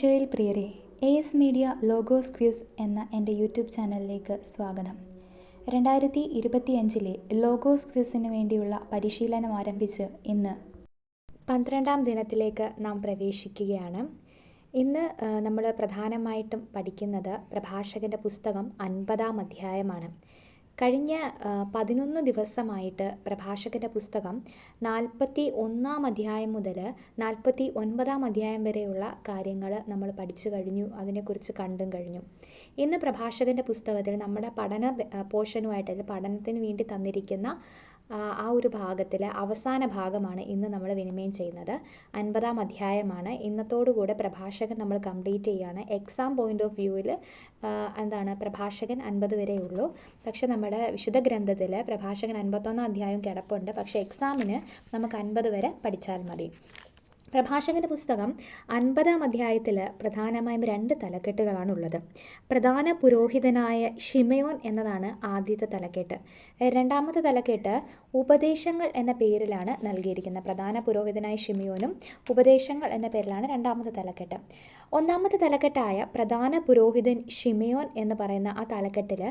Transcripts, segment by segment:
ഈശോയിൽ പ്രിയരെ A S media logos quiz എന്ന എന്റെ യൂട്യൂബ് ചാനലിലേക്ക് സ്വാഗതം. രണ്ടായിരത്തി ഇരുപത്തിയഞ്ചിലെ ലോഗോസ് ക്യൂസിന് വേണ്ടിയുള്ള പരിശീലനം ആരംഭിച്ച് ഇന്ന് പന്ത്രണ്ടാം ദിനത്തിലേക്ക് നാം പ്രവേശിക്കുകയാണ്. ഇന്ന് നമ്മൾ പ്രധാനമായിട്ടും പഠിക്കുന്നത് പ്രഭാഷകന്റെ പുസ്തകം അൻപതാം അധ്യായമാണ്. കഴിഞ്ഞ പതിനൊന്ന് ദിവസമായിട്ട് പ്രഭാഷകന്റെ പുസ്തകം നാൽപ്പത്തി ഒന്നാം അധ്യായം മുതൽ നാൽപ്പത്തി ഒൻപതാം അധ്യായം വരെയുള്ള കാര്യങ്ങൾ നമ്മൾ പഠിച്ചു കഴിഞ്ഞു അതിനെക്കുറിച്ച് കണ്ടും കഴിഞ്ഞു. ഇന്ന് പ്രഭാഷകന്റെ പുസ്തകത്തിൽ നമ്മുടെ പഠന പോഷനുമായിട്ട് അല്ലെങ്കിൽ പഠനത്തിന് വേണ്ടി തന്നിരിക്കുന്ന ആ ഒരു ഭാഗത്തിലെ അവസാന ഭാഗമാണ് ഇന്ന് നമ്മൾ വിനിമയം ചെയ്യുന്നത്. അൻപതാം അധ്യായമാണ്. ഇന്നത്തോടുകൂടെ പ്രഭാഷകൻ നമ്മൾ കംപ്ലീറ്റ് ചെയ്യുകയാണ്. എക്സാം പോയിന്റ് ഓഫ് വ്യൂവിൽ എന്താണ് പ്രഭാഷകൻ അൻപത് വരെ ഉള്ളൂ. പക്ഷെ നമ്മുടെ വിശുദ്ധ ഗ്രന്ഥത്തിൽ പ്രഭാഷകൻ അൻപത്തൊന്നാം അധ്യായം കിടപ്പുണ്ട്. പക്ഷേ എക്സാമിന് നമുക്ക് അൻപത് വരെ പഠിച്ചാൽ മതി. പ്രഭാഷകന്റെ പുസ്തകം അൻപതാം അധ്യായത്തിൽ പ്രധാനമായും രണ്ട് തലക്കെട്ടുകളാണുള്ളത്. പ്രധാന പുരോഹിതനായ ഷിമയോൻ എന്നതാണ് ആദ്യത്തെ തലക്കെട്ട്. രണ്ടാമത്തെ തലക്കെട്ട് ഉപദേശങ്ങൾ എന്ന പേരിലാണ് നൽകിയിരിക്കുന്നത്. പ്രധാന പുരോഹിതനായ ഷിമയോനും ഉപദേശങ്ങൾ എന്ന പേരിലാണ് രണ്ടാമത്തെ തലക്കെട്ട്. ഒന്നാമത്തെ തലക്കെട്ടായ പ്രധാന പുരോഹിതൻ ഷിമയോൻ എന്ന് പറയുന്ന ആ തലക്കെട്ടിൽ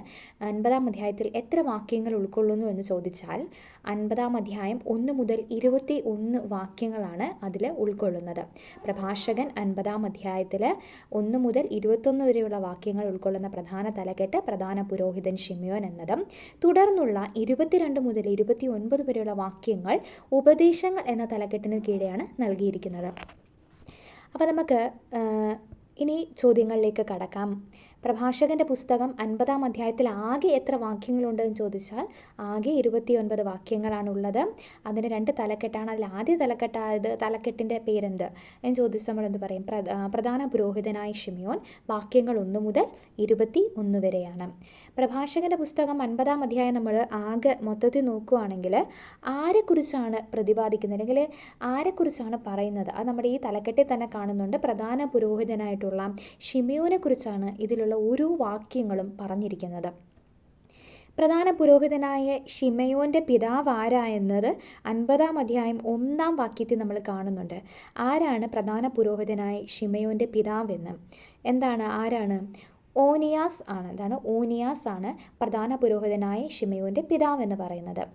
അൻപതാം അധ്യായത്തിൽ എത്ര വാക്യങ്ങൾ ഉൾക്കൊള്ളുന്നു എന്ന് ചോദിച്ചാൽ അൻപതാം അധ്യായം ഒന്ന് മുതൽ ഇരുപത്തി ഒന്ന് വാക്യങ്ങളാണ് അതിൽ ഉൾക്കൊള്ളുന്നത്. പ്രഭാഷകൻ അൻപതാം അധ്യായത്തിൽ ഒന്ന് മുതൽ ഇരുപത്തൊന്ന് വരെയുള്ള വാക്യങ്ങൾ ഉൾക്കൊള്ളുന്ന പ്രധാന തലക്കെട്ട് പ്രധാന പുരോഹിതൻ ഷിമിയോൻ എന്നതും തുടർന്നുള്ള ഇരുപത്തിരണ്ട് മുതൽ ഇരുപത്തി ഒൻപത് വരെയുള്ള വാക്യങ്ങൾ ഉപദേശങ്ങൾ എന്ന തലക്കെട്ടിന് കീഴെയാണ് നൽകിയിരിക്കുന്നത്. അപ്പോൾ നമുക്ക് ഇനി ചോദ്യങ്ങളിലേക്ക് കടക്കാം. പ്രഭാഷകന്റെ പുസ്തകം അൻപതാം അധ്യായത്തിൽ ആകെ എത്ര വാക്യങ്ങളുണ്ട് എന്ന് ചോദിച്ചാൽ ആകെ ഇരുപത്തിയൊൻപത് വാക്യങ്ങളാണുള്ളത്. അതിന് രണ്ട് തലക്കെട്ടാണ്. അതിൽ ആദ്യ തലക്കെട്ടായത് തലക്കെട്ടിന്റെ പേരെന്ത് എന്ന് ചോദിച്ചാൽ നമ്മളെന്ത് പറയും? പ്രധാന പുരോഹിതനായ ഷിമിയോൻ വാക്യങ്ങൾ ഒന്ന് മുതൽ ഇരുപത്തി ഒന്ന് വരെയാണ്. പ്രഭാഷകന്റെ പുസ്തകം അൻപതാം അധ്യായം നമ്മൾ ആകെ മൊത്തത്തിൽ നോക്കുകയാണെങ്കിൽ ആരെക്കുറിച്ചാണ് പ്രതിപാദിക്കുന്നത്? അല്ലെങ്കിൽ ആരെക്കുറിച്ചാണ് പറയുന്നത്? അത് നമ്മുടെ ഈ തലക്കെട്ടിൽ തന്നെ കാണുന്നുണ്ട്. പ്രധാന പുരോഹിതനായിട്ടുള്ള ഷിമിയോനെ കുറിച്ചാണ് ഇതിലുള്ള ഓരോ വാക്യങ്ങളും പറഞ്ഞിരിക്കുന്നത്. പ്രധാന പുരോഹിതനായ ഷിമയോന്റെ പിതാവ് ആരായെന്നത് അൻപതാം അധ്യായം ഒന്നാം വാക്യത്തിൽ നമ്മൾ കാണുന്നുണ്ട്. ആരാണ് പ്രധാന പുരോഹിതനായ ഷിമയോന്റെ പിതാവെന്ന് എന്താണ്? ആരാണ്? ഓനിയാസ് ആണ്. എന്താണ്? ഓനിയാസ് ആണ് പ്രധാന പുരോഹിതനായ ഷിമയോന്റെ പിതാവ് എന്ന് പറയുന്നത്.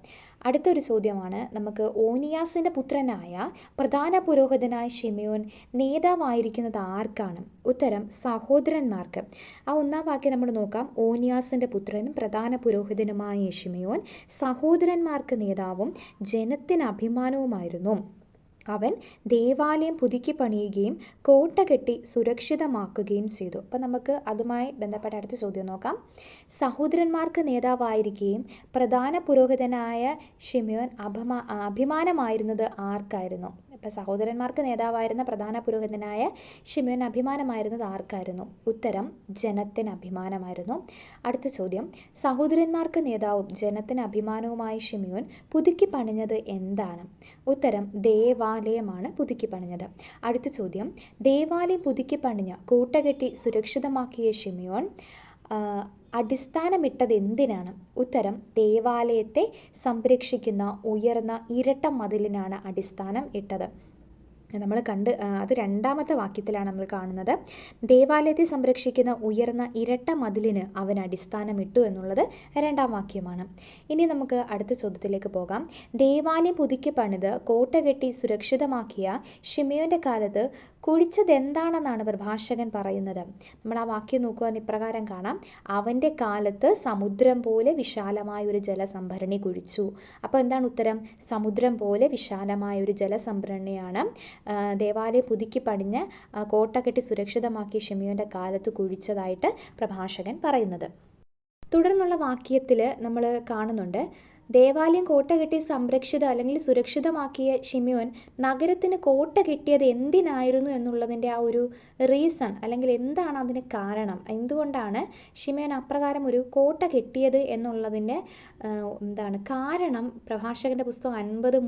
അടുത്തൊരു ചോദ്യമാണ്. നമുക്ക് ഓനിയാസിന്റെ പുത്രനായ പ്രധാന പുരോഹിതനായ ഷിമയോൻ നേതാവായിരിക്കുന്നത് ആർക്കാണ്? ഉത്തരം സഹോദരന്മാർക്ക്. ആ ഒന്നാം വാക്യം നമ്മൾ നോക്കാം. ഓനിയാസിന്റെ പുത്രനും പ്രധാന പുരോഹിതനുമായ ഷിമയോൻ സഹോദരന്മാർക്ക് നേതാവും ജനത്തിന് അഭിമാനവുമായിരുന്നു. അവൻ ദേവാലയം പുതുക്കി പണിയുകയും കോട്ട കെട്ടി സുരക്ഷിതമാക്കുകയും ചെയ്തു. അപ്പോൾ നമുക്ക് അതുമായി ബന്ധപ്പെട്ട അടുത്ത ചോദ്യം നോക്കാം. സഹോദരന്മാർക്ക് നേതാവായിരിക്കുകയും പ്രധാന പുരോഹിതനായ ഷിമിയോൻ അഭിമാ അഭിമാനമായിരുന്നത് ആർക്കായിരുന്നു? ഇപ്പം സഹോദരന്മാർക്ക് നേതാവായിരുന്ന പ്രധാന പുരോഹിതനായ ഷിമിയോൻ അഭിമാനമായിരുന്നത് ആർക്കായിരുന്നു? ഉത്തരം ജനത്തിന് അഭിമാനമായിരുന്നു. അടുത്ത ചോദ്യം സഹോദരന്മാർക്ക് നേതാവും ജനത്തിന് അഭിമാനവുമായി ഷിമിയോൻ പുതുക്കി പണിഞ്ഞത് എന്താണ്? ഉത്തരം ദേവാലയമാണ് പുതുക്കി പണിഞ്ഞത്. അടുത്ത ചോദ്യം ദേവാലയം പുതുക്കി പണിഞ്ഞ കൂട്ടകെട്ടി സുരക്ഷിതമാക്കിയ ഷിമിയോൻ അടിസ്ഥാനമിട്ടത് എന്തിനാണ് ഉത്തരം ദേവാലയത്തെ സംരക്ഷിക്കുന്ന ഉയർന്ന ഇരട്ട മതിലിനാണ് അടിസ്ഥാനം ഇട്ടത്. നമ്മൾ കണ്ട് അത് രണ്ടാമത്തെ വാക്യത്തിലാണ് നമ്മൾ കാണുന്നത്. ദേവാലയത്തെ സംരക്ഷിക്കുന്ന ഉയർന്ന ഇരട്ട മതിലിന് അവൻ അടിസ്ഥാനമിട്ടു എന്നുള്ളത് രണ്ടാം വാക്യമാണ്. ഇനി നമുക്ക് അടുത്ത ചോദ്യത്തിലേക്ക് പോകാം. ദേവാലയം പുതുക്കി പണിത് കോട്ട കെട്ടി സുരക്ഷിതമാക്കിയ ഷിമയോന്റെ കാലത്ത് കുഴിച്ചത് എന്താണെന്നാണ് പ്രഭാഷകൻ പറയുന്നത്. നമ്മൾ ആ വാക്യം നോക്കുവാൻ ഇപ്രകാരം കാണാം. അവന്റെ കാലത്ത് സമുദ്രം പോലെ വിശാലമായ ഒരു ജലസംഭരണി കുഴിച്ചു. അപ്പോൾ എന്താണ് ഉത്തരം? സമുദ്രം പോലെ വിശാലമായ ഒരു ജലസംഭരണിയാണ് ദേവാലയം പുതുക്കി പടിഞ്ഞ് കോട്ട കെട്ടി സുരക്ഷിതമാക്കിയ ഷെമിയോന്റെ കാലത്ത് കുഴിച്ചതായിട്ട് പ്രഭാഷകൻ പറയുന്നത്. തുടർന്നുള്ള വാക്യത്തിൽ നമ്മൾ കാണുന്നുണ്ട് ദേവാലയം കോട്ട കെട്ടി സംരക്ഷിത അല്ലെങ്കിൽ സുരക്ഷിതമാക്കിയ ഷിമിയോൻ നഗരത്തിന് കോട്ട കെട്ടിയത് എന്തിനായിരുന്നു എന്നുള്ളതിന്റെ ആ ഒരു റീസൺ അല്ലെങ്കിൽ എന്താണ് അതിന് കാരണം? എന്തുകൊണ്ടാണ് ഷിമിയോൻ അപ്രകാരം ഒരു കോട്ട കെട്ടിയത് എന്നുള്ളതിന്റെ എന്താണ് കാരണം? പ്രഭാഷകന്റെ പുസ്തകം അൻപത്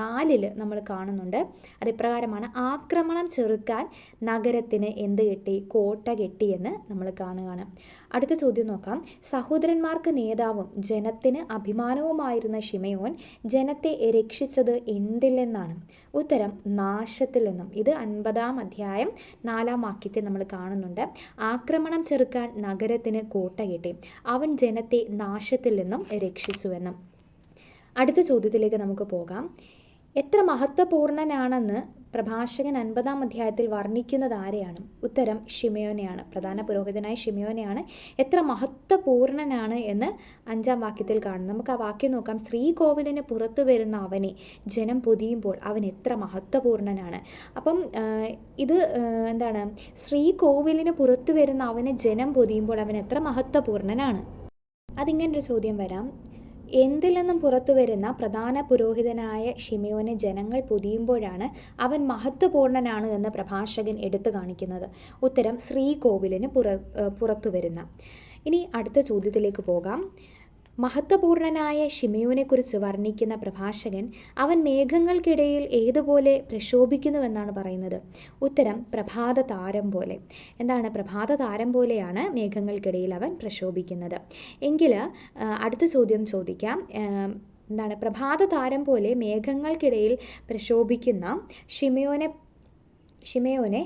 നാലിൽ നമ്മൾ കാണുന്നുണ്ട്. അത് ഇപ്രകാരമാണ് ആക്രമണം ചെറുക്കാൻ നഗരത്തിന് എന്ത് കെട്ടി? കോട്ട കെട്ടിയെന്ന് നമ്മൾ കാണുകയാണ്. അടുത്ത ചോദ്യം നോക്കാം. സഹോദരന്മാർക്ക് നേതാവും ജനത്തിന് അഭിമാനവും പ്രധാനവുമായിരുന്ന ഷിമയോൻ ജനത്തെ രക്ഷിച്ചത് എന്തിൽ നിന്നാണ് ഉത്തരം നാശത്തിൽ നിന്നും ഇത് അൻപതാം അധ്യായം നാലാം വാക്യത്തിൽ നമ്മൾ കാണുന്നുണ്ട്. ആക്രമണം ചെറുക്കാൻ നഗരത്തിന് കോട്ട കിട്ടി അവൻ ജനത്തെ നാശത്തിൽ നിന്നും രക്ഷിച്ചുവെന്നും. അടുത്ത ചോദ്യത്തിലേക്ക് നമുക്ക് പോകാം. എത്ര മഹത്വപൂർണനാണെന്ന് പ്രഭാഷകൻ അൻപതാം അധ്യായത്തിൽ വർണിക്കുന്നത് ആരെയാണ്? ഉത്തരം ഷിമയോനെയാണ്. പ്രധാന പുരോഹിതനായ ഷിമയോനെയാണ്. എത്ര മഹത്വപൂർണനാണ് എന്ന് അഞ്ചാം വാക്യത്തിൽ കാണുന്നു. നമുക്ക് ആ വാക്യം നോക്കാം. ശ്രീകോവിലിന് പുറത്തു വരുന്ന അവനെ ജനം പൊതിയുമ്പോൾ അവൻ എത്ര മഹത്വപൂർണനാണ്. അപ്പം ഇത് എന്താണ്? ശ്രീകോവിലിന് പുറത്തു വരുന്ന അവനെ ജനം പൊതിയുമ്പോൾ അവൻ എത്ര മഹത്വപൂർണനാണ്? അതിങ്ങനൊരു ചോദ്യം വരാം. എന്തിൽ നിന്നും പുറത്തു വരുന്ന പ്രധാന പുരോഹിതനായ ഷിമയോനെ ജനങ്ങൾ പൊതിയുമ്പോഴാണ് അവൻ മഹത്വപൂർണനാണ് എന്ന് പ്രഭാഷകൻ എടുത്തു കാണിക്കുന്നത്. ഉത്തരം ശ്രീകോവിലിന് പുറ പുറത്തു വരുന്ന. ഇനി അടുത്ത ചോദ്യത്തിലേക്ക് പോകാം. മഹത്വപൂർണനായ ഷിമയോനെക്കുറിച്ച് വർണിക്കുന്ന പ്രഭാഷകൻ അവൻ മേഘങ്ങൾക്കിടയിൽ ഏതുപോലെ പ്രക്ഷോഭിക്കുന്നുവെന്നാണ് പറയുന്നത്. ഉത്തരം പ്രഭാത താരം പോലെ. എന്താണ്? പ്രഭാത താരം പോലെയാണ് മേഘങ്ങൾക്കിടയിൽ അവൻ പ്രക്ഷോഭിക്കുന്നത് എങ്കിൽ അടുത്ത ചോദ്യം ചോദിക്കാം. എന്താണ്? പ്രഭാത താരം പോലെ മേഘങ്ങൾക്കിടയിൽ പ്രക്ഷോഭിക്കുന്ന ഷിമയോനെ ഷിമയോനെ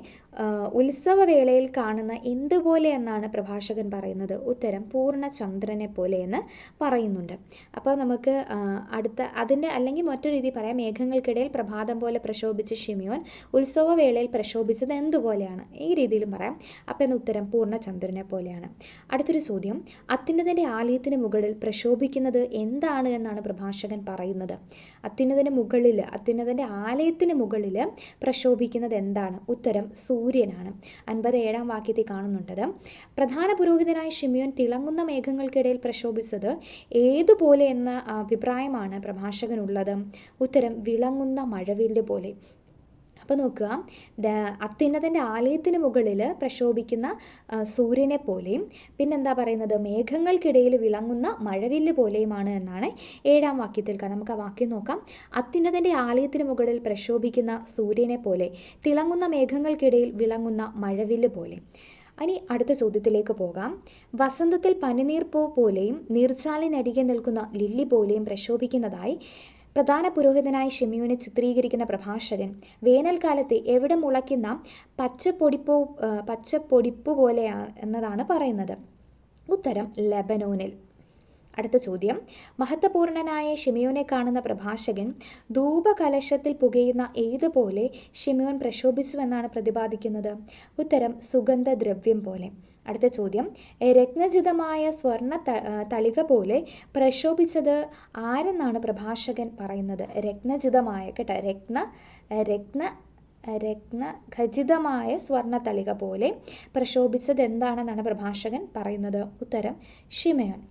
ഉത്സവവേളയിൽ കാണുന്ന എന്തുപോലെ എന്നാണ് പ്രഭാഷകൻ പറയുന്നത്? ഉത്തരം പൂർണ ചന്ദ്രനെ പോലെ എന്ന് പറയുന്നുണ്ട്. അപ്പോൾ നമുക്ക് അടുത്ത അതിന്റെ അല്ലെങ്കിൽ മറ്റൊരു രീതി പറയാം. മേഘങ്ങൾക്കിടയിൽ പ്രഭാതം പോലെ പ്രശോഭിച്ച ഷിമിയോൻ ഉത്സവവേളയിൽ പ്രശോഭിച്ചത് എന്തുപോലെയാണ്? ഈ രീതിയിലും പറയാം. അപ്പോൾ എന്ന ഉത്തരം പൂർണ ചന്ദ്രനെ പോലെയാണ്. അടുത്തൊരു ചോദ്യം അത്യുന്നതന്റെ ആലയത്തിന് മുകളിൽ പ്രശോഭിക്കുന്നത് എന്താണ് എന്നാണ് പ്രഭാഷകൻ പറയുന്നത്. അത്യുന്നതിന് മുകളിൽ അത്യുന്നതന്റെ ആലയത്തിന് മുകളിൽ പ്രശോഭിക്കുന്നത് എന്താണ്? ഉത്തരം സൂര്യനാണ്. അൻപത് ഏഴാം വാക്യത്തിൽ കാണുന്നുണ്ടത് പ്രധാന പുരോഹിതനായ ഷിമിയോൻ തിളങ്ങുന്ന മേഘങ്ങൾക്കിടയിൽ പ്രശോഭിച്ചത് ഏതുപോലെ എന്ന അഭിപ്രായമാണ് പ്രഭാഷകനുള്ളത്. ഉത്തരം വിളങ്ങുന്ന മഴവില്ല് പോലെ. അപ്പോൾ നോക്കുക. അത്യുന്നതന്റെ ആലയത്തിന് മുകളിൽ പ്രക്ഷോഭിക്കുന്ന സൂര്യനെ പോലെയും പിന്നെന്താ പറയുന്നത്? മേഘങ്ങൾക്കിടയിൽ വിളങ്ങുന്ന മഴവില്ല് പോലെയുമാണ് എന്നാണ് ഏഴാം വാക്യത്തിൽ നമുക്ക് ആ വാക്യം നോക്കാം. അത്യുന്നതന്റെ ആലയത്തിന് മുകളിൽ പ്രക്ഷോഭിക്കുന്ന സൂര്യനെ പോലെ തിളങ്ങുന്ന മേഘങ്ങൾക്കിടയിൽ വിളങ്ങുന്ന മഴവില്ല് പോലെ. ഇനി അടുത്ത ചോദ്യത്തിലേക്ക് പോകാം. വസന്തത്തിൽ പനിനീർപ്പൂ പോലെയും നീർച്ചാലിനരികെ നിൽക്കുന്ന ലില്ലി പോലെയും പ്രശോഭിക്കുന്നതായി പ്രധാന പുരോഹിതനായ ഷെമിയുവിനെ ചിത്രീകരിക്കുന്ന പ്രഭാഷകൻ വേനൽക്കാലത്ത് എവിടെ മുളയ്ക്കുന്ന പച്ചപ്പൊടിപ്പോ പച്ചപ്പൊടിപ്പ് പോലെയാണ് എന്നതാണ് പറയുന്നത്. ഉത്തരം ലെബനോനിൽ. അടുത്ത ചോദ്യം. മഹത്വപൂർണനായ ഷിമിയോനെ കാണുന്ന പ്രഭാഷകൻ ധൂപകലശത്തിൽ പുകയുന്ന ഏതുപോലെ ഷിമിയോൻ പ്രശോഭിച്ചുവെന്നാണ് പ്രതിപാദിക്കുന്നത്? ഉത്തരം സുഗന്ധദ്രവ്യം പോലെ. അടുത്ത ചോദ്യം. "എ, രത്നജിതമായ സ്വർണ തളിക പോലെ പ്രക്ഷോഭിച്ചത് ആരെന്നാണ് പ്രഭാഷകൻ പറയുന്നത്? രത്നജിതമായ കേട്ട രത്ന രത്ന രത്ന ഖചിതമായ സ്വർണ തളിക പോലെ പ്രക്ഷോഭിച്ചത് എന്താണെന്നാണ് പ്രഭാഷകൻ പറയുന്നത്? ഉത്തരം ഷിമയോൻ.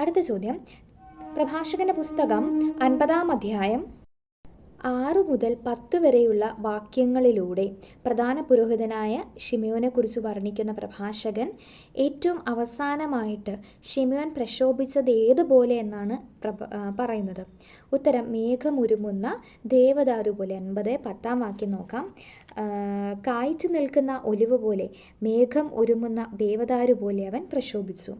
അടുത്ത ചോദ്യം. പ്രഭാഷകന്റെ പുസ്തകം അൻപതാം അധ്യായം ആറു മുതൽ പത്ത് വരെയുള്ള വാക്യങ്ങളിലൂടെ പ്രധാന പുരോഹിതനായ ഷിമയോനെക്കുറിച്ച് വർണിക്കുന്ന പ്രഭാഷകൻ ഏറ്റവും അവസാനമായിട്ട് ഷിമയോൻ പ്രക്ഷോഭിച്ചത് ഏതുപോലെ എന്നാണ് പറയുന്നത്. ഉത്തരം മേഘമുരുമുന്ന ദേവദാരു പോലെ അൻപത് പത്താം വാക്യം നോക്കാം. കായ്ച്ചു നിൽക്കുന്ന ഒലിവ് പോലെ മേഘം ഒരുമുന്ന ദേവദാരു പോലെ അവൻ പ്രശോഭിച്ചു.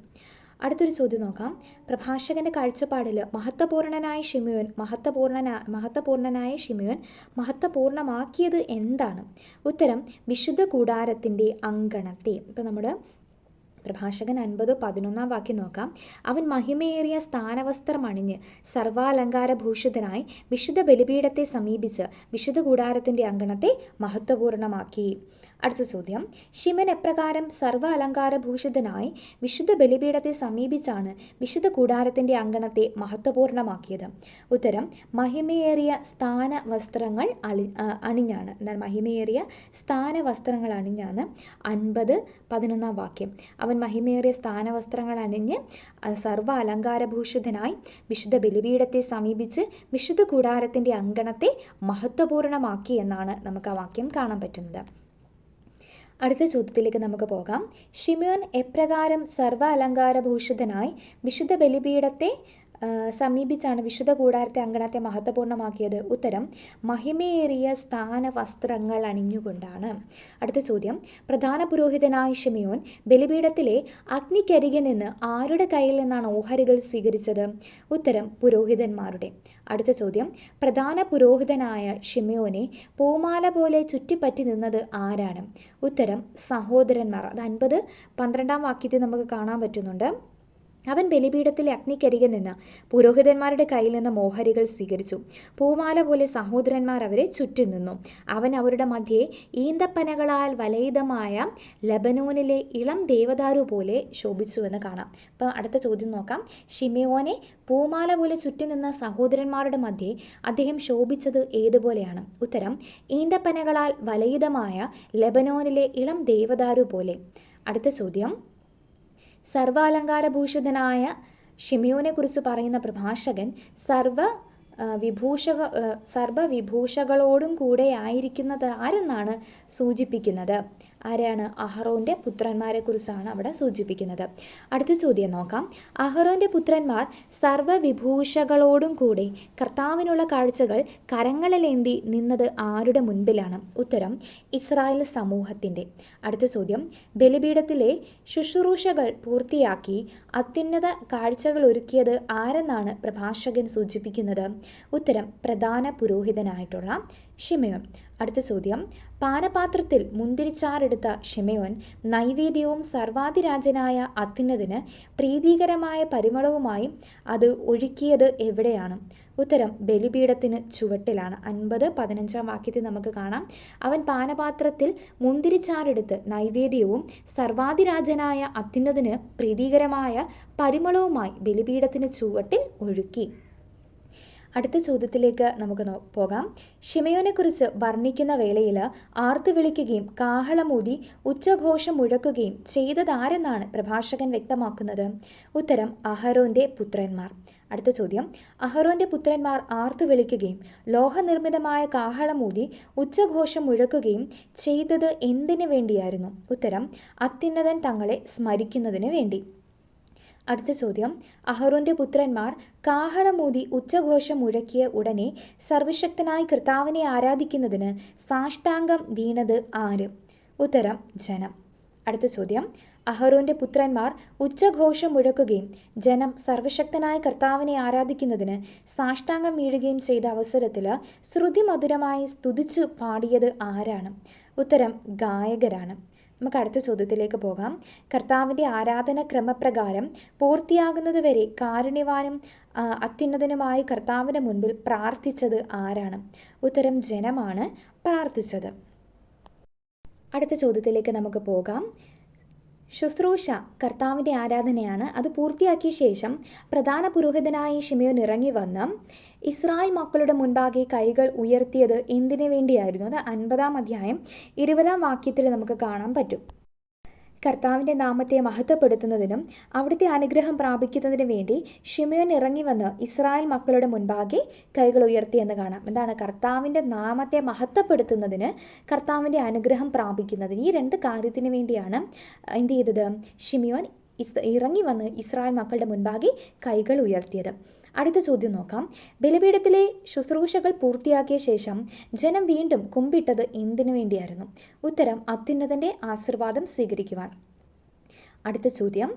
അടുത്തൊരു ചോദ്യം നോക്കാം. പ്രഭാഷകന്റെ കാഴ്ചപ്പാടിൽ മഹത്വപൂർണനായ ഷിമിയോൻ മഹത്വപൂർണന മഹത്വപൂർണനായ ഷിമിയോൻ മഹത്വപൂർണമാക്കിയത് എന്താണ്? ഉത്തരം വിശുദ്ധ കൂടാരത്തിന്റെ അങ്കണത്തെ. ഇപ്പം നമ്മൾ പ്രഭാഷകൻ അൻപത് പതിനൊന്നാം വാക്യം നോക്കാം. അവൻ മഹിമയേറിയ സ്ഥാനവസ്ത്രം അണിഞ്ഞ് സർവാലങ്കാരഭൂഷിതനായി വിശുദ്ധ ബലിപീഠത്തെ സമീപിച്ച് വിശുദ്ധ കൂടാരത്തിന്റെ അങ്കണത്തെ മഹത്വപൂർണമാക്കി. അടുത്ത ചോദ്യം. ശിമൻ എപ്രകാരം സർവ അലങ്കാരഭൂഷിതനായി വിശുദ്ധ ബലിപീഠത്തെ സമീപിച്ചാണ് വിശുദ്ധ കൂടാരത്തിന്റെ അങ്കണത്തെ മഹത്വപൂർണമാക്കിയത്? ഉത്തരം മഹിമയേറിയ സ്ഥാന വസ്ത്രങ്ങൾ അളി അണിഞ്ഞാണ്. എന്നാൽ മഹിമയേറിയ സ്ഥാന വസ്ത്രങ്ങൾ അണിഞ്ഞാണ് അൻപത് പതിനൊന്നാം വാക്യം. അവൻ മഹിമയേറിയ സ്ഥാനവസ്ത്രങ്ങൾ അണിഞ്ഞ് സർവ അലങ്കാരഭൂഷിതനായി വിശുദ്ധ ബലിപീഠത്തെ സമീപിച്ച് വിശുദ്ധ കൂടാരത്തിന്റെ അങ്കണത്തെ മഹത്വപൂർണമാക്കി എന്നാണ് നമുക്ക് ആ വാക്യം കാണാൻ പറ്റുന്നത്. അടുത്ത ചോദ്യത്തിലേക്ക് നമുക്ക് പോകാം. ഷിമ്യോൻ എപ്രകാരം സർവ അലങ്കാരഭൂഷിതനായി വിശുദ്ധ ബലിപീഠത്തെ സമീപിച്ചാണ് വിശുദ്ധ കൂടാരത്തെ അങ്കണത്തെ മഹത്വപൂർണമാക്കിയത് ഉത്തരം മഹിമയേറിയ സ്ഥാന വസ്ത്രങ്ങൾ അണിഞ്ഞുകൊണ്ടാണ്. അടുത്ത ചോദ്യം പ്രധാന പുരോഹിതനായ ഷിമിയോൻ ബലിപീഠത്തിലെ അഗ്നിക്കരികെ നിന്ന് ആരുടെ കയ്യിൽ നിന്നാണ് ഓഹരികൾ സ്വീകരിച്ചത്? ഉത്തരം പുരോഹിതന്മാരുടെ. അടുത്ത ചോദ്യം പ്രധാന പുരോഹിതനായ ഷിമയോനെ പൂമാല പോലെ ചുറ്റിപ്പറ്റി നിന്നത് ആരാണ്? ഉത്തരം സഹോദരന്മാർ. അത് അൻപത് പന്ത്രണ്ടാം വാക്യത്തിൽ നമുക്ക് കാണാൻ പറ്റുന്നുണ്ട്. അവൻ ബലിപീഠത്തിലെ അഗ്നിക്കരികെ നിന്ന് പുരോഹിതന്മാരുടെ കയ്യിൽ നിന്ന് മോഹരികൾ സ്വീകരിച്ചു. പൂമാല പോലെ സഹോദരന്മാർ അവരെ ചുറ്റും നിന്നു. അവൻ അവരുടെ മധ്യേ ഈന്തപ്പനകളാൽ വലയിതമായ ലബനോനിലെ ഇളം ദേവദാരു പോലെ ശോഭിച്ചുവെന്ന് കാണാം. അപ്പോൾ അടുത്ത ചോദ്യം നോക്കാം. ഷിമിയോനെ പൂമാല പോലെ ചുറ്റി നിന്ന സഹോദരന്മാരുടെ മധ്യേ അദ്ദേഹം ശോഭിച്ചത് ഏതുപോലെയാണ്? ഉത്തരം ഈന്തപ്പനകളാൽ വലയിതമായ ലബനോനിലെ ഇളം ദേവദാരു പോലെ. അടുത്ത ചോദ്യം സർവാലങ്കാരഭൂഷിതനായ ഷിമിയോനെക്കുറിച്ച് പറയുന്ന പ്രഭാഷകൻ സർവ വിഭൂഷക സർവ സർവവിഭൂഷകളോടും കൂടെ ആയിരിക്കുന്നത് ആരെന്നാണ് സൂചിപ്പിക്കുന്നത്? ആരാണ് അഹറോന്റെ പുത്രന്മാരെക്കുറിച്ചാണ് അവിടെ സൂചിപ്പിക്കുന്നത്. അടുത്ത ചോദ്യം നോക്കാം. അഹറോന്റെ പുത്രന്മാർ സർവവിഭൂഷകളോടും കൂടി കർത്താവിനുള്ള കാഴ്ചകൾ കരങ്ങളിലേന്തി നിന്നത് ആരുടെ മുൻപിലാണ്? ഉത്തരം ഇസ്രായേൽ സമൂഹത്തിന്റെ. അടുത്ത ചോദ്യം ബലിപീഠത്തിലെ ശുശ്രൂഷകൾ പൂർത്തിയാക്കി അത്യുന്നത കാഴ്ചകൾ ഒരുക്കിയത് ആരെന്നാണ് പ്രഭാഷകൻ സൂചിപ്പിക്കുന്നത്? ഉത്തരം പ്രധാന പുരോഹിതനായിട്ടുള്ള ഷിമയോൻ. അടുത്ത ചോദ്യം. പാനപാത്രത്തിൽ മുന്തിരിച്ചാറെടുത്ത ഷിമയോൻ നൈവേദ്യവും സർവാധിരാജനായ അത്യുന്നതിന് പ്രീതികരമായ പരിമളവുമായി അത് ഒഴുക്കിയത് എവിടെയാണ്? ഉത്തരം ബലിപീഠത്തിന് ചുവട്ടിലാണ്. അൻപത് പതിനഞ്ചാം വാക്യത്തിൽ നമുക്ക് കാണാം. അവൻ പാനപാത്രത്തിൽ മുന്തിരിച്ചാറെടുത്ത് നൈവേദ്യവും സർവാധിരാജനായ അത്യുന്നതിന് പ്രീതികരമായ പരിമളവുമായി ബലിപീഠത്തിന് ചുവട്ടിൽ ഒഴുക്കി. അടുത്ത ചോദ്യത്തിലേക്ക് നമുക്ക് പോകാം. ഷിമയോനെക്കുറിച്ച് വർണിക്കുന്ന വേളയിൽ ആർത്തു വിളിക്കുകയും കാഹളമൂതി ഉച്ചഘോഷം മുഴക്കുകയും ചെയ്തതാരെന്നാണ് പ്രഭാഷകൻ വ്യക്തമാക്കുന്നത്. ഉത്തരം അഹരോന്റെ പുത്രന്മാർ. അടുത്ത ചോദ്യം അഹരോന്റെ പുത്രന്മാർ ആർത്തു വിളിക്കുകയും ലോഹനിർമ്മിതമായ കാഹളമൂതി ഉച്ചഘോഷം മുഴക്കുകയും ചെയ്തത് എന്തിനു വേണ്ടിയായിരുന്നു? ഉത്തരം അത്യുന്നതൻ തങ്ങളെ സ്മരിക്കുന്നതിന് വേണ്ടി. അടുത്ത ചോദ്യം. അഹറോന്റെ പുത്രന്മാർ കാഹളമൂതി ഉച്ചഘോഷം മുഴക്കിയ ഉടനെ സർവശക്തനായ കർത്താവിനെ ആരാധിക്കുന്നതിന് സാഷ്ടാംഗം വീണത് ആര്? ഉത്തരം ജനം. അടുത്ത ചോദ്യം. അഹറോന്റെ പുത്രന്മാർ ഉച്ചഘോഷം മുഴക്കുകയും ജനം സർവശക്തനായ കർത്താവിനെ ആരാധിക്കുന്നതിന് സാഷ്ടാംഗം വീഴുകയും ചെയ്ത അവസരത്തിൽ ശ്രുതിമധുരമായി സ്തുതിച്ചു പാടിയത് ആരാണ്? ഉത്തരം ഗായകരാണ്. നമുക്ക് അടുത്ത ചോദ്യത്തിലേക്ക് പോകാം. കർത്താവിന്റെ ആരാധന ക്രമപ്രകാരം പൂർത്തിയാകുന്നതുവരെ കാരുണ്യവാനും അത്യുന്നതനുമായ കർത്താവിന്റെ മുൻപിൽ പ്രാർത്ഥിച്ചത് ആരാണ്? ഉത്തരം ജനമാണ് പ്രാർത്ഥിച്ചത്. അടുത്ത ചോദ്യത്തിലേക്ക് നമുക്ക് പോകാം. ശുശ്രൂഷ കർത്താവിന്റെ ആരാധനയാണ്. അത് പൂർത്തിയാക്കിയ ശേഷം പ്രധാന പുരോഹിതനായ ഷിമയോൻ ഇറങ്ങി വന്ന് ഇസ്രായേൽ മക്കളുടെ മുൻപാകെ കൈകൾ ഉയർത്തിയത് എന്തിനു വേണ്ടിയായിരുന്നു? അത് അൻപതാം അധ്യായം ഇരുപതാം വാക്യത്തിൽ നമുക്ക് കാണാൻ പറ്റും. കർത്താവിന്റെ നാമത്തെ മഹത്വപ്പെടുത്തുന്നതിനും അവിടുത്തെ അനുഗ്രഹം പ്രാപിക്കുന്നതിനു വേണ്ടി ഷിമയോൻ ഇറങ്ങി വന്ന് ഇസ്രായേൽ മക്കളുടെ മുൻപാകെ കൈകൾ ഉയർത്തി എന്ന് കാണാം. എന്താണ്? കർത്താവിന്റെ നാമത്തെ മഹത്വപ്പെടുത്തുന്നതിന് കർത്താവിന്റെ അനുഗ്രഹം പ്രാപിക്കുന്നതിന് ഈ രണ്ട് കാര്യത്തിന് വേണ്ടിയാണ് എന്ത് ചെയ്തത്? ഷിമിയോൻ ഇസ് ഇറങ്ങി വന്ന് ഇസ്രായേൽ മക്കളുടെ മുൻപാകെ കൈകൾ ഉയർത്തിയത്. അടുത്ത ചോദ്യം നോക്കാം. ബലിപീഠത്തിലെ ശുശ്രൂഷകൾ പൂർത്തിയാക്കിയ ശേഷം ജനം വീണ്ടും കുമ്പിട്ടത് എന്തിനു വേണ്ടിയായിരുന്നു? ഉത്തരം അത്യുന്നതന്റെ ആശീർവാദം സ്വീകരിക്കുവാൻ. അടുത്ത ചോദ്യം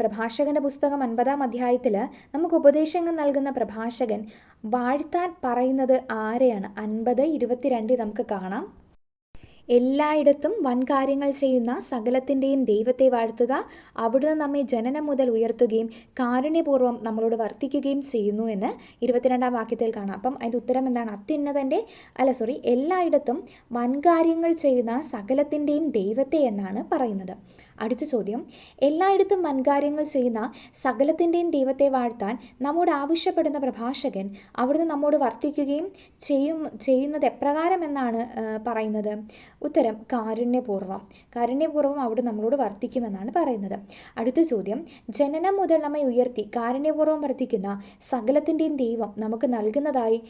പ്രഭാഷകന്റെ പുസ്തകം അൻപതാം അധ്യായത്തിൽ നമുക്ക് ഉപദേശങ്ങൾ നൽകുന്ന പ്രഭാഷകൻ വാഴ്ത്താൻ പറയുന്നത് ആരെയാണ്? അൻപത് ഇരുപത്തിരണ്ടിൽ നമുക്ക് കാണാം. എല്ലായിടത്തും വൻകാര്യങ്ങൾ ചെയ്യുന്ന സകലത്തിന്റെയും ദൈവത്തെ വാഴ്ത്തുക അവിടുന്ന് നമ്മെ ജനനം മുതൽ ഉയർത്തുകയും കാരുണ്യപൂർവം നമ്മളോട് വർത്തിക്കുകയും ചെയ്യുന്നു എന്ന് ഇരുപത്തിരണ്ടാം വാക്യത്തിൽ കാണാം. അപ്പം അതിന്റെ ഉത്തരം എന്താണ്? അത്യുന്നതന്റെ അല്ല സോറി എല്ലായിടത്തും വൻകാര്യങ്ങൾ ചെയ്യുന്ന സകലത്തിന്റെയും ദൈവത്തെ എന്നാണ് പറയുന്നത്. അടുത്ത ചോദ്യം. എല്ലായിടത്തും വൻകാര്യങ്ങൾ ചെയ്യുന്ന സകലത്തിന്റെയും ദൈവത്തെ വാഴ്ത്താൻ നമ്മോട് ആവശ്യപ്പെടുന്ന പ്രഭാഷകൻ അവിടുന്ന് നമ്മോട് വർത്തിക്കുകയും ചെയ്യും ചെയ്യുന്നത് എപ്രകാരം എന്നാണ് പറയുന്നത്. ഉത്തരം കാരുണ്യപൂർവം. കാരുണ്യപൂർവം അവിടെ നമ്മളോട് വർത്തിക്കുമെന്നാണ് പറയുന്നത്. അടുത്ത ചോദ്യം. ജനനം മുതൽ നമ്മെ ഉയർത്തി കാരുണ്യപൂർവം വർത്തിക്കുന്ന സകലത്തിന്റെയും ദൈവം നമുക്ക് നൽകുന്നതായി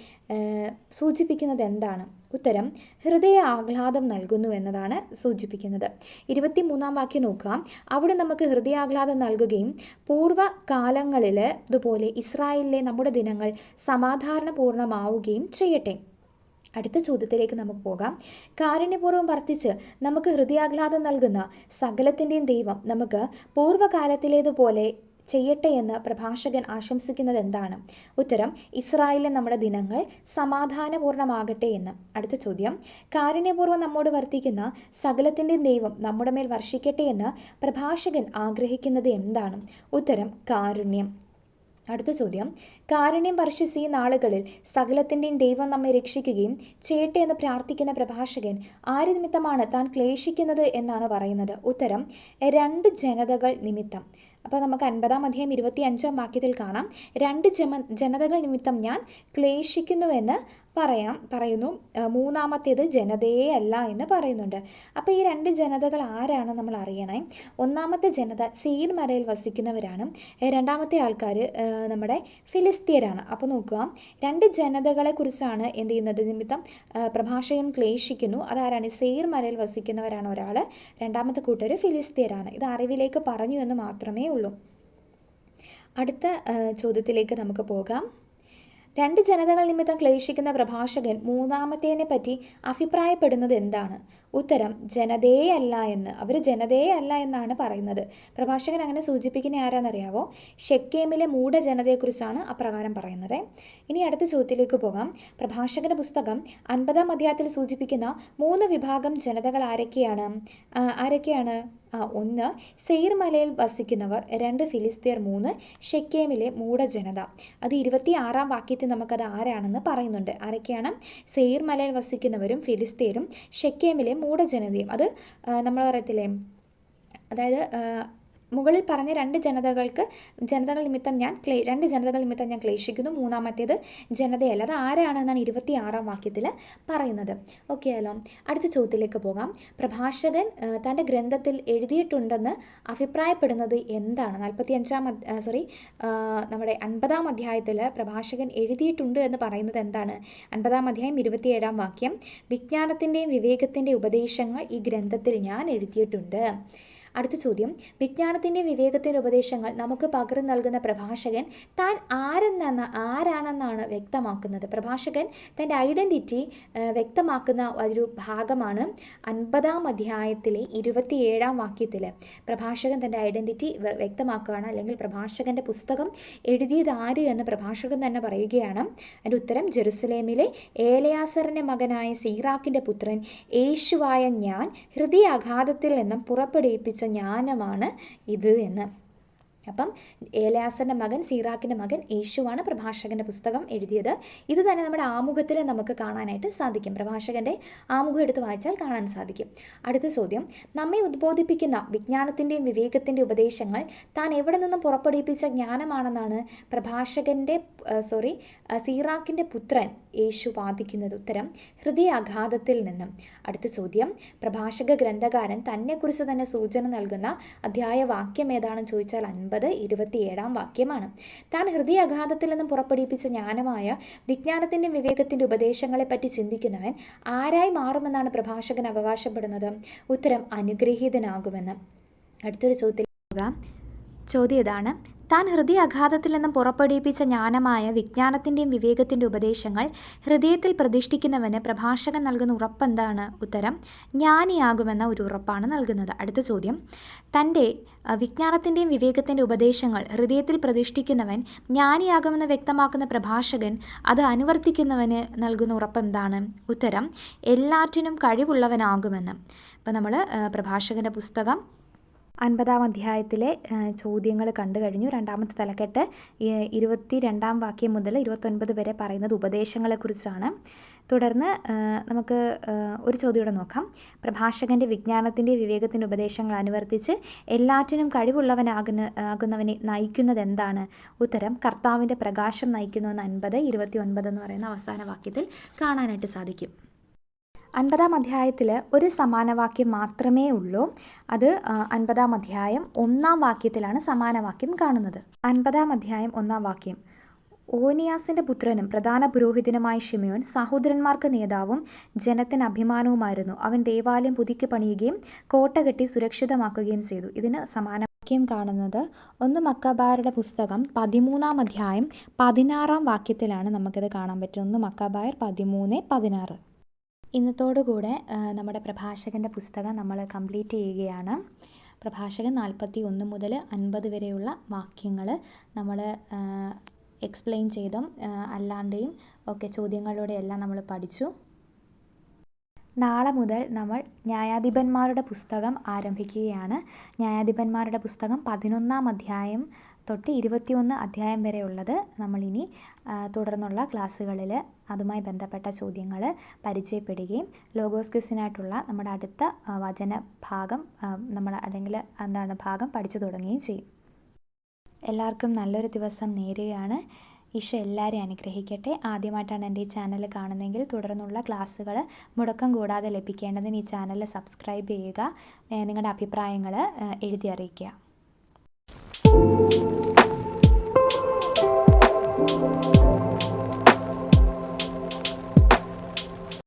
സൂചിപ്പിക്കുന്നത് എന്താണ്? ഉത്തരം ഹൃദയ ആഹ്ലാദം നൽകുന്നു എന്നതാണ് സൂചിപ്പിക്കുന്നത്. ഇരുപത്തി മൂന്നാം വാക്യം നോക്കുക. അവിടെ നമുക്ക് ഹൃദയാഹ്ലാദം നൽകുകയും പൂർവകാലങ്ങളിൽ ഇതുപോലെ ഇസ്രായേലിലെ നമ്മുടെ ദിനങ്ങൾ സമാധാനപൂർണമാവുകയും ചെയ്യട്ടെ. അടുത്ത ചോദ്യത്തിലേക്ക് നമുക്ക് പോകാം. കാരുണ്യപൂർവം വർത്തിച്ച് നമുക്ക് ഹൃദയാഹ്ലാദം നൽകുന്ന സകലത്തിന്റെയും ദൈവം നമുക്ക് പൂർവകാലത്തിലേതുപോലെ ചെയ്യട്ടെ എന്ന് പ്രഭാഷകൻ ആശംസിക്കുന്നത് എന്താണ്? ഉത്തരം ഇസ്രായേലിലെ നമ്മുടെ ദിനങ്ങൾ സമാധാനപൂർണമാകട്ടെ എന്ന്. അടുത്ത ചോദ്യം കാരുണ്യപൂർവം നമ്മോട് വർത്തിക്കുന്ന സകലത്തിന്റെയും ദൈവം നമ്മുടെ മേൽ വർഷിക്കട്ടെ എന്ന് പ്രഭാഷകൻ ആഗ്രഹിക്കുന്നത് എന്താണ്? ഉത്തരം കാരുണ്യം. അടുത്ത ചോദ്യം കാരുണ്യം വർഷിച്ച് ഈ നാളുകളിൽ സകലത്തിന്റെയും ദൈവം നമ്മെ രക്ഷിക്കുകയും ചെയ്യട്ടെ എന്ന് പ്രാർത്ഥിക്കുന്ന പ്രഭാഷകൻ ആര് നിമിത്തമാണ് താൻ ക്ലേശിക്കുന്നത് എന്നാണ് പറയുന്നത്? ഉത്തരം രണ്ട് ജനതകൾ നിമിത്തം. അപ്പോൾ നമുക്ക് അൻപതാം അധ്യായം ഇരുപത്തി അഞ്ചാം വാക്യത്തിൽ കാണാം. രണ്ട് ജമ ജനതകൾ നിമിത്തം ഞാൻ ക്ലേശിക്കുന്നുവെന്ന് പറയാം പറയുന്നു മൂന്നാമത്തേത് ജനതയെ അല്ല എന്ന് പറയുന്നുണ്ട്. അപ്പോൾ ഈ രണ്ട് ജനതകൾ ആരാണ് നമ്മൾ അറിയണേ? ഒന്നാമത്തെ ജനത സീൻ മലയിൽ വസിക്കുന്നവരാണ്. രണ്ടാമത്തെ ആൾക്കാർ നമ്മുടെ ഫിലിസ്തീയരാണ്. അപ്പോൾ നോക്കുക രണ്ട് ജനതകളെ കുറിച്ചാണ് എന്ത് ചെയ്യുന്നത്? നിമിത്തം പ്രഭാഷകൻ ക്ലേശിക്കുന്നു. അതാരാണ്? സെയിർ മലയിൽ വസിക്കുന്നവരാണ് ഒരാൾ രണ്ടാമത്തെ കൂട്ടർ ഫിലിസ്തീയരാണ്. ഇത് അറിവിലേക്ക് പറഞ്ഞു എന്ന് മാത്രമേ ഉള്ളൂ. അടുത്ത ചോദ്യത്തിലേക്ക് നമുക്ക് പോകാം. രണ്ട് ജനതകൾ നിമിത്തം ക്ലേശിക്കുന്ന പ്രഭാഷകൻ മൂന്നാമത്തേനെ പറ്റി അഭിപ്രായപ്പെടുന്നത് എന്താണ്? ഉത്തരം ജനതയെ അല്ല എന്ന്. അവർ ജനതയെ അല്ല എന്നാണ് പറയുന്നത്. പ്രഭാഷകൻ അങ്ങനെ സൂചിപ്പിക്കുന്ന ആരാന്നറിയാവോ? ഷെക്കേമിലെ മൂഢജനതയെക്കുറിച്ചാണ് അപ്രകാരം പറയുന്നത്. ഇനി അടുത്ത ചോദ്യത്തിലേക്ക് പോകാം. പ്രഭാഷകന്റെ പുസ്തകം അൻപതാം അധ്യായത്തിൽ സൂചിപ്പിക്കുന്ന മൂന്ന് വിഭാഗം ജനതകൾ ആരൊക്കെയാണ്? ആരൊക്കെയാണ്? ഒന്ന് സെയിർ മലയിൽ വസിക്കുന്നവർ രണ്ട് ഫിലിസ്തീർ മൂന്ന് ഷെക്കേമിലെ മൂഢജനത. അത് ഇരുപത്തി ആറാം വാക്യത്തിൽ നമുക്കത് ആരാണെന്ന് പറയുന്നുണ്ട്. ആരൊക്കെയാണ്? സെയിർ മലയിൽ വസിക്കുന്നവരും ഫിലിസ്തീരും ഷെക്കേമിലെ മൂഢജനതയും. അത് നമ്മൾ പറയത്തില്ലേ? അതായത് മുകളിൽ പറഞ്ഞ രണ്ട് ജനതകൾക്ക് ജനതകൾ നിമിത്തം ഞാൻ ക്ലേ രണ്ട് ജനതകൾ നിമിത്തം ഞാൻ ക്ലേശിക്കുന്നു. മൂന്നാമത്തേത് ജനതയല്ല. അത് ആരാണെന്നാണ് ഇരുപത്തി ആറാം വാക്യത്തിൽ പറയുന്നത്. ഓക്കെ അല്ലോ അടുത്ത ചോദ്യത്തിലേക്ക് പോകാം. പ്രഭാഷകൻ തന്റെ ഗ്രന്ഥത്തിൽ എഴുതിയിട്ടുണ്ടെന്ന് അഭിപ്രായപ്പെടുന്നത് എന്താണ്? നാൽപ്പത്തി അഞ്ചാം സോറി നമ്മുടെ അൻപതാം അധ്യായത്തിൽ പ്രഭാഷകൻ എഴുതിയിട്ടുണ്ട് എന്ന് പറയുന്നത് എന്താണ്? അൻപതാം അധ്യായം ഇരുപത്തിയേഴാം വാക്യം. വിജ്ഞാനത്തിന്റെയും വിവേകത്തിന്റെയും ഉപദേശങ്ങൾ ഈ ഗ്രന്ഥത്തിൽ ഞാൻ എഴുതിയിട്ടുണ്ട്. അടുത്ത ചോദ്യം. വിജ്ഞാനത്തിന്റെ വിവേകത്തിന്റെ ഉപദേശങ്ങൾ നമുക്ക് പകർന്നു നൽകുന്ന പ്രഭാഷകൻ താൻ ആരെന്നാണ് ആരാണെന്നാണ് വ്യക്തമാക്കുന്നത്. പ്രഭാഷകൻ തന്റെ ഐഡന്റിറ്റി വ്യക്തമാക്കുന്ന ഒരു ഭാഗമാണ് അൻപതാം അധ്യായത്തിലെ ഇരുപത്തിയേഴാം വാക്യത്തിൽ പ്രഭാഷകൻ തന്റെ ഐഡന്റിറ്റി വ്യക്തമാക്കുകയാണ്. അല്ലെങ്കിൽ പ്രഭാഷകന്റെ പുസ്തകം എഴുതിയത് ആര് എന്ന് പ്രഭാഷകൻ തന്നെ പറയുകയാണ്. അതിന്റെ ഉത്തരം ജെറുസലേമിലെ ഏലയാസറിന്റെ മകനായ സീറാക്കിന്റെ പുത്രൻ യേശുവായ ഞാൻ ഹൃദയാഘാതത്തിൽ നിന്നും പുറപ്പെടുവിപ്പിച്ച ജ്ഞാനമാണ് ഇത് എന്ന്. അപ്പം ഏലയാസന്റെ മകൻ സീറാക്കിന്റെ മകൻ യേശുവാണ് പ്രഭാഷകന്റെ പുസ്തകം എഴുതിയത്. ഇത് തന്നെ നമ്മുടെ ആമുഖത്തിൽ നമുക്ക് കാണാനായിട്ട് സാധിക്കും. പ്രഭാഷകന്റെ ആമുഖം എടുത്ത് വായിച്ചാൽ കാണാൻ സാധിക്കും. അടുത്ത ചോദ്യം. നമ്മെ ഉദ്ബോധിപ്പിക്കുന്ന വിജ്ഞാനത്തിന്റെയും വിവേകത്തിന്റെയും ഉപദേശങ്ങൾ താൻ എവിടെ നിന്നും പുറപ്പെടുവിപ്പിച്ച ജ്ഞാനമാണെന്നാണ് പ്രഭാഷകന്റെ സോറി സീറാക്കിന്റെ പുത്രൻ യേശു വാദിക്കുന്നത് ഉത്തരം ഹൃദയാഘാതത്തിൽ നിന്നും. അടുത്ത ചോദ്യം. പ്രഭാഷക ഗ്രന്ഥകാരൻ തന്നെക്കുറിച്ച് തന്നെ സൂചന നൽകുന്ന അധ്യായ വാക്യം ഏതാണെന്ന് ചോദിച്ചാൽ അൻപത് ഇരുപത്തിയേഴാം വാക്യമാണ്. താൻ ഹൃദയാഘാതത്തിൽ നിന്നും പുറപ്പെടുവിപ്പിച്ച ജ്ഞാനമായ വിജ്ഞാനത്തിന്റെ വിവേകത്തിന്റെ ഉപദേശങ്ങളെപ്പറ്റി ചിന്തിക്കുന്നവൻ ആരായി മാറുമെന്നാണ് പ്രഭാഷകൻ അവകാശപ്പെടുന്നത്? ഉത്തരം അനുഗ്രഹീതനാകുമെന്ന്. അടുത്തൊരു ചോദ്യത്തിൽ ചോദ്യം ഇതാണ്. താൻ ഹൃദയാഘാതത്തിൽ നിന്നും പുറപ്പെടുവിപ്പിച്ച ജ്ഞാനമായ വിജ്ഞാനത്തിന്റെയും വിവേകത്തിന്റെ ഉപദേശങ്ങൾ ഹൃദയത്തിൽ പ്രതിഷ്ഠിക്കുന്നവന് പ്രഭാഷകൻ നൽകുന്ന ഉറപ്പെന്താണ് ഉത്തരം? ജ്ഞാനിയാകുമെന്ന ഒരു ഉറപ്പാണ് നൽകുന്നത്. അടുത്ത ചോദ്യം. തന്റെ വിജ്ഞാനത്തിന്റെയും വിവേകത്തിന്റെ ഉപദേശങ്ങൾ ഹൃദയത്തിൽ പ്രതിഷ്ഠിക്കുന്നവൻ ജ്ഞാനിയാകുമെന്ന് വ്യക്തമാക്കുന്ന പ്രഭാഷകൻ അത് അനുവർത്തിക്കുന്നവന് നൽകുന്ന ഉറപ്പെന്താണ്? ഉത്തരം എല്ലാറ്റിനും കഴിവുള്ളവനാകുമെന്ന്. അപ്പോൾ നമ്മൾ പ്രഭാഷകന്റെ പുസ്തകം അൻപതാം അധ്യായത്തിലെ ചോദ്യങ്ങൾ കണ്ടു കഴിഞ്ഞു. രണ്ടാമത്തെ തലക്കെട്ട് ഇരുപത്തി രണ്ടാം വാക്യം മുതൽ ഇരുപത്തൊൻപത് വരെ പറയുന്നത് ഉപദേശങ്ങളെക്കുറിച്ചാണ്. തുടർന്ന് നമുക്ക് ഒരു ചോദ്യം നോക്കാം. പ്രഭാഷകന്റെ വിജ്ഞാനത്തിന്റെ വിവേകത്തിന്റെ ഉപദേശങ്ങൾ അനുവർത്തിച്ച് എല്ലാറ്റിനും കഴിവുള്ളവനാകുന്ന ആകുന്നവനെ നയിക്കുന്നത് എന്താണ് ഉത്തരം കർത്താവിന്റെ പ്രകാശം നയിക്കുന്നുവെന്ന് അൻപത് ഇരുപത്തി ഒൻപത് എന്ന് പറയുന്ന അവസാന വാക്യത്തിൽ കാണാനായിട്ട് സാധിക്കും. അൻപതാം അധ്യായത്തിൽ ഒരു സമാനവാക്യം മാത്രമേ ഉള്ളൂ. അത് അൻപതാം അധ്യായം ഒന്നാം വാക്യത്തിലാണ് സമാനവാക്യം കാണുന്നത്. അൻപതാം അധ്യായം ഒന്നാം വാക്യം. ഓനിയാസിന്റെ പുത്രനും പ്രധാന പുരോഹിതനുമായ ഷിമയോൻ സഹോദരന്മാർക്ക് നേതാവും ജനത്തിന് അഭിമാനവുമായിരുന്നു. അവൻ ദേവാലയം പുതുക്കി പണിയുകയും കോട്ട കെട്ടി സുരക്ഷിതമാക്കുകയും ചെയ്തു. ഇതിന് സമാന വാക്യം കാണുന്നത് ഒന്ന് മക്കാബായരുടെ പുസ്തകം പതിമൂന്നാം അധ്യായം പതിനാറാം വാക്യത്തിലാണ് നമുക്കിത് കാണാൻ പറ്റുന്നത്. ഒന്ന് മക്കാബായർ പതിമൂന്ന് പതിനാറ്. ഇന്നത്തോടുകൂടെ നമ്മുടെ പ്രഭാഷകന്റെ പുസ്തകം നമ്മൾ കംപ്ലീറ്റ് ചെയ്യുകയാണ്. പ്രഭാഷകൻ നാൽപ്പത്തി ഒന്ന് മുതൽ അൻപത് വരെയുള്ള വാക്യങ്ങൾ നമ്മൾ എക്സ്പ്ലെയിൻ ചെയ്തും അല്ലാണ്ടെയും ഒക്കെ ചോദ്യങ്ങളിലൂടെ എല്ലാം നമ്മൾ പഠിച്ചു. നാളെ മുതൽ നമ്മൾ ന്യായാധിപന്മാരുടെ പുസ്തകം ആരംഭിക്കുകയാണ്. ന്യായാധിപന്മാരുടെ പുസ്തകം പതിനൊന്നാം അധ്യായം തൊട്ട് ഇരുപത്തിയൊന്ന് അധ്യായം വരെ ഉള്ളത് നമ്മളിനി തുടർന്നുള്ള ക്ലാസ്സുകളിൽ അതുമായി ബന്ധപ്പെട്ട ചോദ്യങ്ങൾ പരിചയപ്പെടുകയും ലോഗോസ് ക്വിസിനായിട്ടുള്ള നമ്മുടെ അടുത്ത വചന ഭാഗം നമ്മൾ അല്ലെങ്കിൽ എന്താണ് ഭാഗം പഠിച്ചു തുടങ്ങുകയും ചെയ്യും. എല്ലാവർക്കും നല്ലൊരു ദിവസം നേരുകയാണ്. ഈശോ എല്ലാവരെയും അനുഗ്രഹിക്കട്ടെ. ആദ്യമായിട്ടാണ് എന്റെ ഈ ചാനൽ കാണുന്നതെങ്കിൽ തുടർന്നുള്ള ക്ലാസ്സുകൾ മുടക്കം കൂടാതെ ലഭിക്കേണ്ടതിന് ഈ ചാനൽ സബ്സ്ക്രൈബ് ചെയ്യുക. നിങ്ങളുടെ അഭിപ്രായങ്ങൾ എഴുതി അറിയിക്കുക.